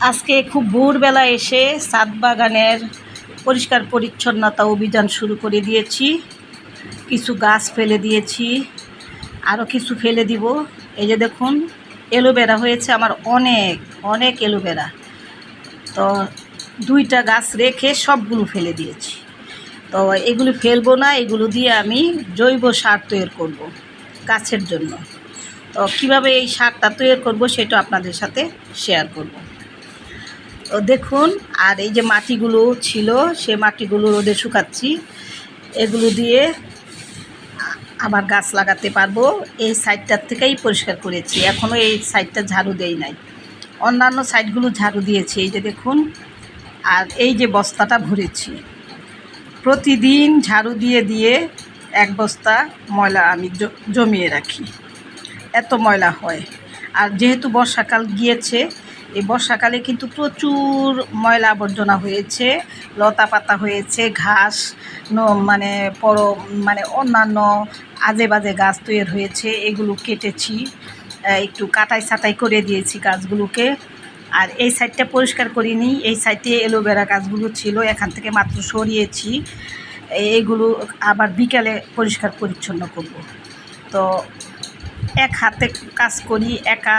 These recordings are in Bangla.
আজকে খুব ভোরবেলা এসে সাত বাগানের পরিষ্কার পরিচ্ছন্নতা অভিযান শুরু করে দিয়েছি। কিছু গাছ ফেলে দিয়েছি আরও কিছু ফেলে দিব। এই যে দেখুন, এলোভেরা হয়েছে আমার অনেক অনেক এলোভেরা। তো দুইটা গাছ রেখে সবগুলো ফেলে দিয়েছি। তো এগুলো ফেলব না, এগুলো দিয়ে আমি জৈব সার তৈরি করব গাছের জন্য। তো কীভাবে এই সারটা তৈরি করব সেটা আপনাদের সাথে শেয়ার করব। দেখুন, আর এই যে মাটিগুলো ছিল, সে মাটিগুলো রোদে শুকাচ্ছি। এগুলো দিয়ে আবার গাছ লাগাতে পারব। এই সাইডটার থেকেই পরিষ্কার করেছি। এখনও এই সাইডটা ঝাড়ু দেই নাই। অন্যান্য সাইডগুলো ঝাড়ু দিয়েছি, এই যে দেখুন। আর এই যে বস্তাটা ভরেছি। প্রতিদিন ঝাড়ু দিয়ে দিয়ে এক বস্তা ময়লা আমি জমিয়ে রাখি। এত ময়লা হয়। আর যেহেতু বর্ষাকাল গিয়েছে এই বর্ষাকালে কিন্তু প্রচুর ময়লা আবর্জনা হয়েছে, লতা পাতা হয়েছে, ঘাস মানে পর মানে অন্যান্য আজে বাজে গাছ তৈরি হয়েছে, এগুলো কেটেছি একটু কাটাই ছাটাই করে দিয়েছি গাছগুলোকে। আর এই সাইডটা পরিষ্কার করিনি, এই সাইডে এলোভেরা গাছগুলো ছিল, এখান থেকে মাত্র সরিয়েছি। এইগুলো আবার বিকালে পরিষ্কার পরিচ্ছন্ন করব। তো এক হাতে কাজ করি একা,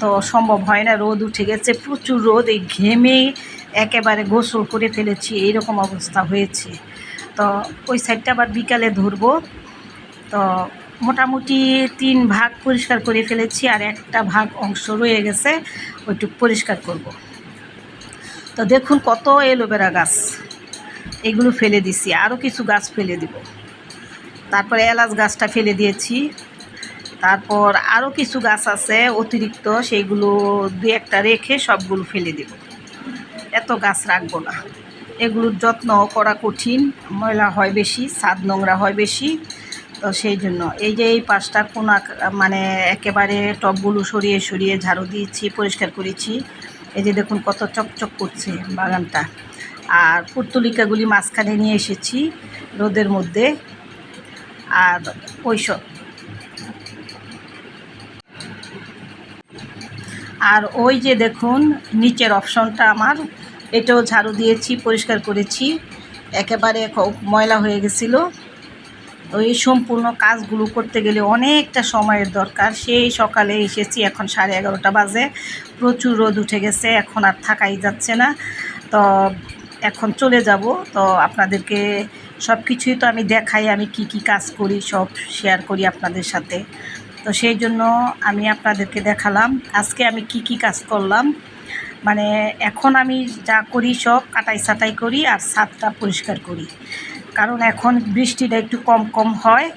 তো সম্ভব হয় না। রোদ উঠে গেছে, প্রচুর রোদ, এই ঘেমে একেবারে গোসল করে ফেলেছি, এইরকম অবস্থা হয়েছে। তো ওই সাইডটা আবার বিকালে ধরবো। তো মোটামুটি তিন ভাগ পরিষ্কার করে ফেলেছি, আর একটা ভাগ অংশ রয়ে গেছে, ওইটুকু পরিষ্কার করব। তো দেখুন কত এলোভেরা গাছ, এগুলো ফেলে দিছি আরও কিছু গাছ ফেলে দিব। তারপরে এলাচ গাছটা ফেলে দিয়েছি। তারপর আরও কিছু গাছ আছে অতিরিক্ত, সেইগুলো দু একটা রেখে সবগুলো ফেলে দেব। এত গাছ রাখব না। এগুলোর যত্ন করা কঠিন, ময়লা হয় বেশি স্বাদ নোংরা হয় বেশি, তো সেই জন্য এই যে এই পাঁচটা কোনা মানে একেবারে টবগুলো সরিয়ে সরিয়ে ঝাড়ু দিয়েছি, পরিষ্কার করেছি, এই যে দেখুন কত চকচক করছে বাগানটা। আর পুর্তলিকাগুলি মাঝখানে নিয়ে এসেছি রোদের মধ্যে, আর ওইসব আর ওই যে দেখুন, নিচের অপশনটা আমার। এটাও ঝাড়ু দিয়েছি, পরিষ্কার করেছি। একেবারে ময়লা হয়ে গেছিল। ওই সম্পূর্ণ কাজগুলো করতে গেলে অনেকটা সময়ের দরকার। সেই সকালে এসেছি, এখন সাড়ে এগারোটা বাজে। প্রচুর রোদ উঠে গেছে, এখন আর থাকাই যাচ্ছে না। তো এখন চলে যাব। তো আপনাদেরকে সব কিছুই তো আমি দেখাই, আমি কি কি কাজ করি, সব শেয়ার করি আপনাদের সাথে। তো সেই জন্য আমি আপনাদেরকে দেখালাম আজকে আমি কি কি কাজ করলাম। মানে এখন আমি যা করি সব কাটাই ছাটাই করি আর ছাদটা পরিষ্কার করি। কারণ এখন বৃষ্টিটা একটু কম কম হয়,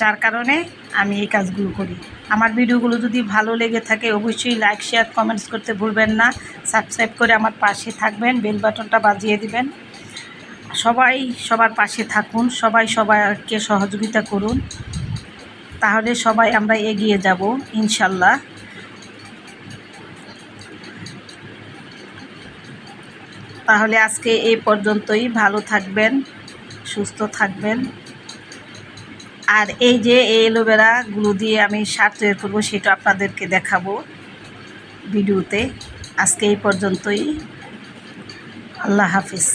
যার কারণে আমি এই কাজগুলো করি। আমার ভিডিওগুলো যদি ভালো লেগে থাকে অবশ্যই লাইক, শেয়ার, কমেন্টস করতে ভুলবেন না। সাবস্ক্রাইব করে আমার পাশে থাকবেন, বেল বাটনটা বাজিয়ে দিবেন। সবাই সবার পাশে থাকুন, সবাই সবাইকে সহযোগিতা করুন। তাহলে সবাই আমরা এগিয়ে যাব, ইনশাল্লাহ। তাহলে আজকে এই পর্যন্তই, ভালো থাকবেন, সুস্থ থাকবেন। আর এই যে এই এলোভেরাগুলো দিয়ে আমি সার তৈরি করব, সেটা আপনাদেরকে দেখাবো ভিডিওতে। আজকে এই পর্যন্তই। আল্লাহ হাফিজ।